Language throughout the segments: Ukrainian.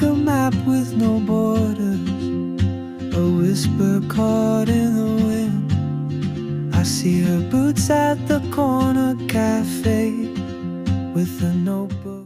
like a map with no borders, a whisper caught in the wind. I see her boots at the corner cafe with a notebook.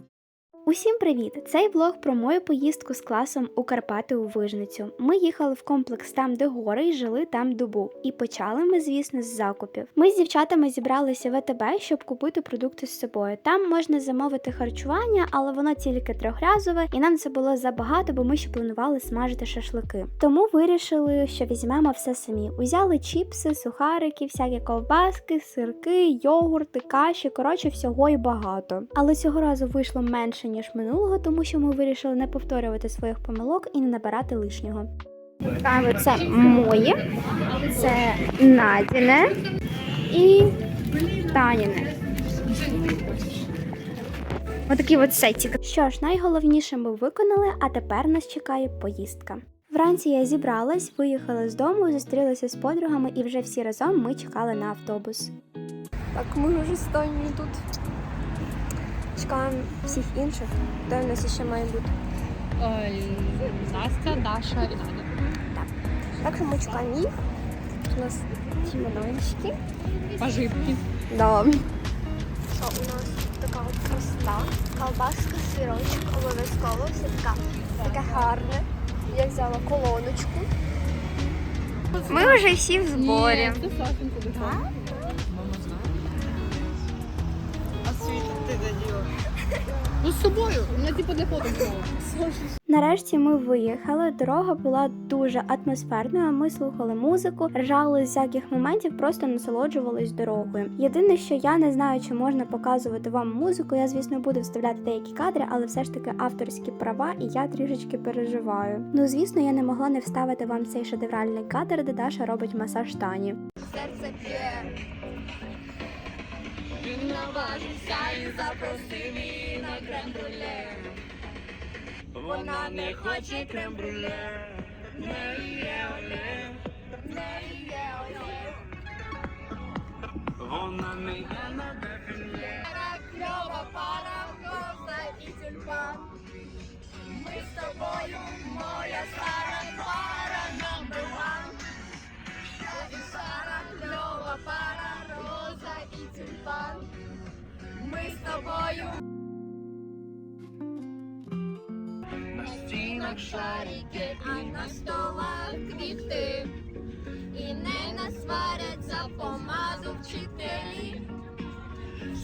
Усім привіт! Цей влог про мою поїздку з класом у Карпати у Вижницю. Ми їхали в комплекс там, де гори, і жили там добу. І почали ми, звісно, з закупів. Ми з дівчатами зібралися в АТБ, щоб купити продукти з собою. Там можна замовити харчування, але воно тільки трьохразове, і нам це було забагато, бо ми ще планували смажити шашлики. Тому вирішили, що візьмемо все самі. Узяли чіпси, сухарики, всякі ковбаски, сирки, йогурти, каші. Коротше, всього і багато. Але цього разу вийшло менше ніж минулого, тому що ми вирішили не повторювати своїх помилок і не набирати лишнього. Це моє, це Надіне і Таніне. Отакий от сетик. Що ж, найголовніше ми виконали, а тепер нас чекає поїздка. Вранці я зібралась, виїхала з дому, зустрілася з подругами, і вже всі разом ми чекали на автобус. Так, ми вже останні тут. Чекаємо всіх інших. Де у нас ще має бути? Е, Настя, Даша і Надя. Так що ми чекаємо їх. У нас чемоданчики. Пожитки. Да. Що у нас така от красота. Колбаска, сирочок, обов'язково. Все така, таке гарне. Я взяла колоночку. Ми вже всі в зборі. Ні, це Сашин Ну з собою. У мене типу для фото було. Нарешті ми виїхали. Дорога була дуже атмосферною. Ми слухали музику, ржали з всяких моментів, просто насолоджувались дорогою. Єдине, що я не знаю, чи можна показувати вам музику. Я, звісно, буду вставляти деякі кадри, але все ж таки авторські права, і я трішечки переживаю. Ну, звісно, я не могла не вставити вам цей шедевральний кадр, де Даша робить масаж Тані. Серце п'є. Наважися і запроси мій на крем-брюле. Вона не хоче крем-брюле. Не є оле. Не є оле. Вона не йде на дефіле. Кльова, пара роза і тюльпан. Ми з тобою, На стінах шарики, а на столах квіти. І не насваряться помазу вчителі.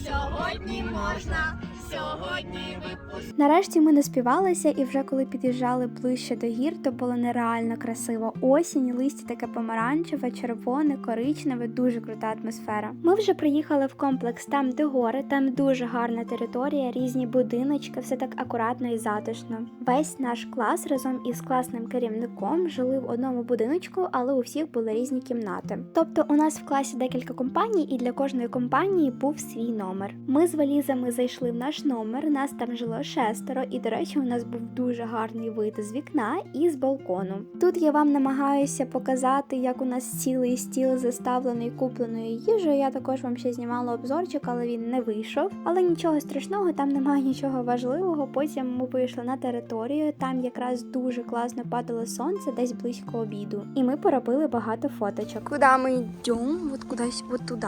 Сьогодні можна, сьогодні випуск. Нарешті ми наспівалися, і вже коли під'їжджали ближче до гір, то було нереально красиво. Осінь, листя таке помаранчеве, червоне, коричневе, дуже крута атмосфера. Ми вже приїхали в комплекс там, де гори, там дуже гарна територія, різні будиночки, все так акуратно і затишно. Весь наш клас разом із класним керівником жили в одному будиночку, але у всіх були різні кімнати. Тобто, у нас в класі декілька компаній, і для кожної компанії був свій номер. Ми з валізами зайшли в наш номер. Нас там жило шестеро, і до речі, у нас був дуже гарний вид з вікна і з балкону. Тут я вам намагаюся показати, як у нас цілий стіл заставлений купленою їжею. Я також вам ще знімала обзорчик, але він не вийшов. Але нічого страшного, там немає нічого важливого. Потім ми вийшли на територію. Там якраз дуже класно падало сонце, десь близько обіду. І ми поробили багато фоточок. Куди ми йдемо? От кудись от туди.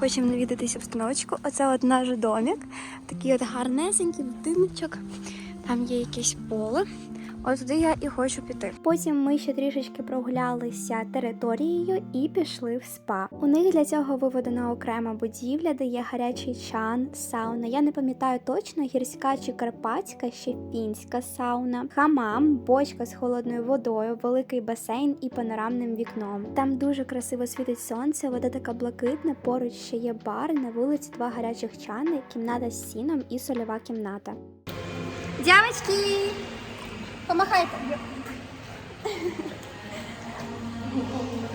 Хочемо навідатися обстановочку. Оце от наш домик. Такий от гарнесенький будиночок. Там є якесь поле. От туди я і хочу піти. Потім ми ще трішечки прогулялися територією і пішли в спа. У них для цього виведена окрема будівля, де є гарячий чан, сауна. Я не пам'ятаю точно, гірська чи карпатська, ще фінська сауна, хамам, бочка з холодною водою, великий басейн і панорамним вікном. Там дуже красиво світить сонце, вода така блакитна. Поруч ще є бар, на вулиці два гарячих чани, кімната з сіном і сольова кімната. Дівчатки! Помахайте!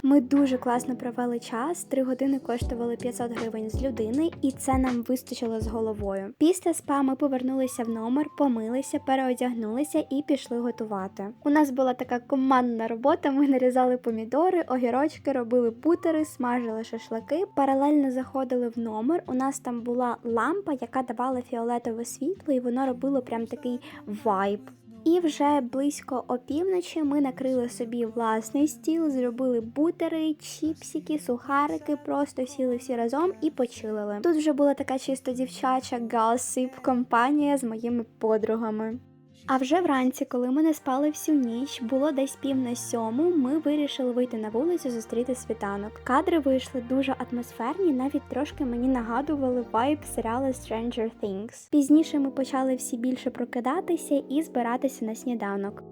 Ми дуже класно провели час. Три години коштували 500 гривень з людини, і це нам вистачило з головою. Після спа ми повернулися в номер, помилися, переодягнулися і пішли готувати. У нас була така командна робота. Ми нарізали помідори, огірочки, робили бутери, смажили шашлики. Паралельно заходили в номер. У нас там була лампа, яка давала фіолетове світло, і воно робило прям такий вайб. І вже близько опівночі ми накрили собі власний стіл, зробили бутери, чіпсики, сухарики, просто сіли всі разом і почилили. Тут вже була така чисто дівчача галсип компанія з моїми подругами. А вже вранці, коли ми не спали всю ніч, було десь пів на сьому. Ми вирішили вийти на вулицю зустріти світанок. Кадри вийшли дуже атмосферні, навіть трошки мені нагадували вайб серіалу Stranger Things. Пізніше ми почали всі більше прокидатися і збиратися на сніданок.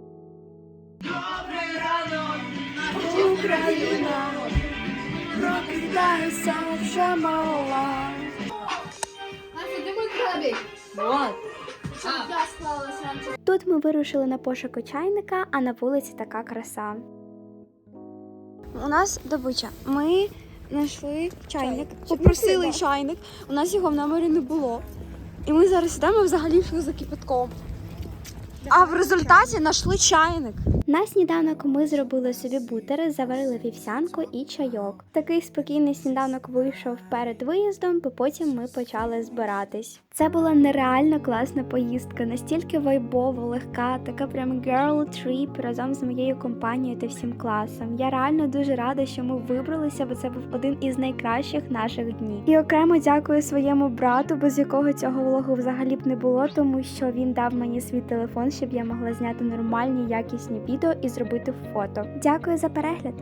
Прокидайся вже мала. Настя, де мій крабик? Я. Тут ми вирушили на пошуку чайника, а на вулиці така краса. У нас добича. Ми знайшли чайник, попросили чайник. У нас його в номері не було. І ми зараз йдемо взагалі що за кипятком. А в результаті знайшли чайник. На сніданок ми зробили собі бутери, заварили вівсянку і чайок. Такий спокійний сніданок вийшов перед виїздом, бо потім ми почали збиратись. Це була нереально класна поїздка, настільки вайбова, легка, така прям girl trip разом з моєю компанією та всім класом. Я реально дуже рада, що ми вибралися, бо це був один із найкращих наших днів. І окремо дякую своєму брату, без якого цього влогу взагалі б не було, тому що він дав мені свій телефон, щоб я могла зняти нормальні якісні відео і зробити фото. Дякую за перегляд!